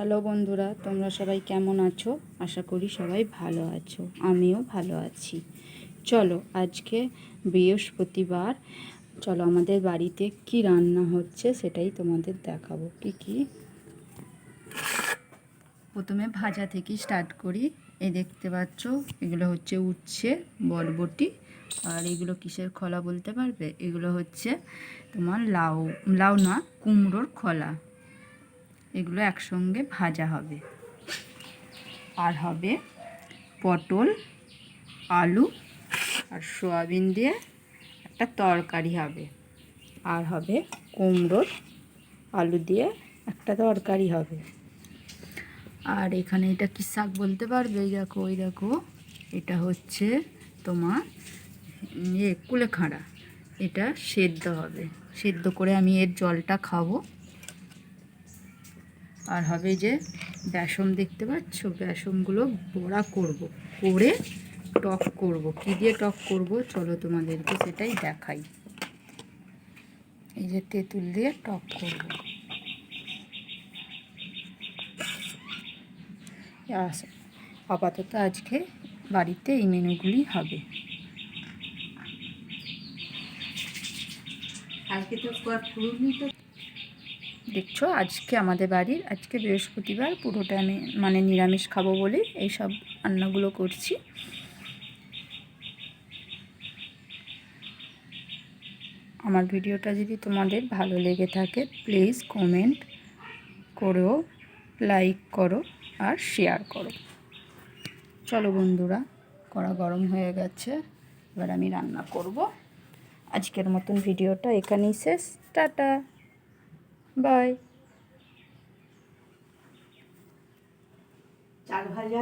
Hello বন্ধুরা, তোমরা সবাই কেমন আছো? আশা করি সবাই ভালো আছো। আমিও ভালো আছি। চলো, আজকে বৃহস্পতিবার। চলো, আমাদের বাড়িতে কি রান্না হচ্ছে সেটাই তোমাদের দেখাবো। কি কি? প্রথমে ভাজা থেকে স্টার্ট করি। এই দেখতে পাচ্ছ, এগুলো হচ্ছে উচ্ছে, বরবটি। আর এগুলো কিসের খোলা বলতে পারবে? এগুলো হচ্ছে তোমার লাউ লাউ না, কুমড়োর খোলা। এগুলো একসঙ্গে ভাজা হবে। আর হবে পটল, আলু আর সোয়াবিন দিয়ে একটা তরকারি হবে। আর হবে কুমড়োর আলু দিয়ে একটা তরকারি হবে। আর এখানে এটা কি শাক বলতে পারবে? এই দেখো ওই দেখো। এটা হচ্ছে তোমার ইয়ে কুলেখাড়া। এটা সেদ্ধ হবে। সেদ্ধ করে আমি এর জলটা খাব। আর হবে যে বেসন দেখতে পাচ্ছ? বেসনগুলো বড়া করব, করে টক করব। কি দিয়ে টক করব? চলো তোমাদেরকে সেটাই দেখাই। এই যে তেঁতুল দিয়ে টক করব। আপাতত আজকে বাড়িতে এই মেনুগুলি হবে। আজকে তো দেখছ? আজকে আমাদের বাড়ির, আজকে বৃহস্পতিবার, পুরোটা আমি মানে নিরামিষ খাব বলে এইসব রান্নাগুলো করছি। আমার ভিডিওটা যদি তোমাদের ভালো লেগে থাকে প্লিজ কমেন্ট করো লাইক করো আর শেয়ার করো। চলো বন্ধুরা, কড়া গরম হয়ে গেছে, এবার আমি রান্না করব। আজকের মতন ভিডিওটা এখানেই শেষ। টাটা! বাই চাল ভাজা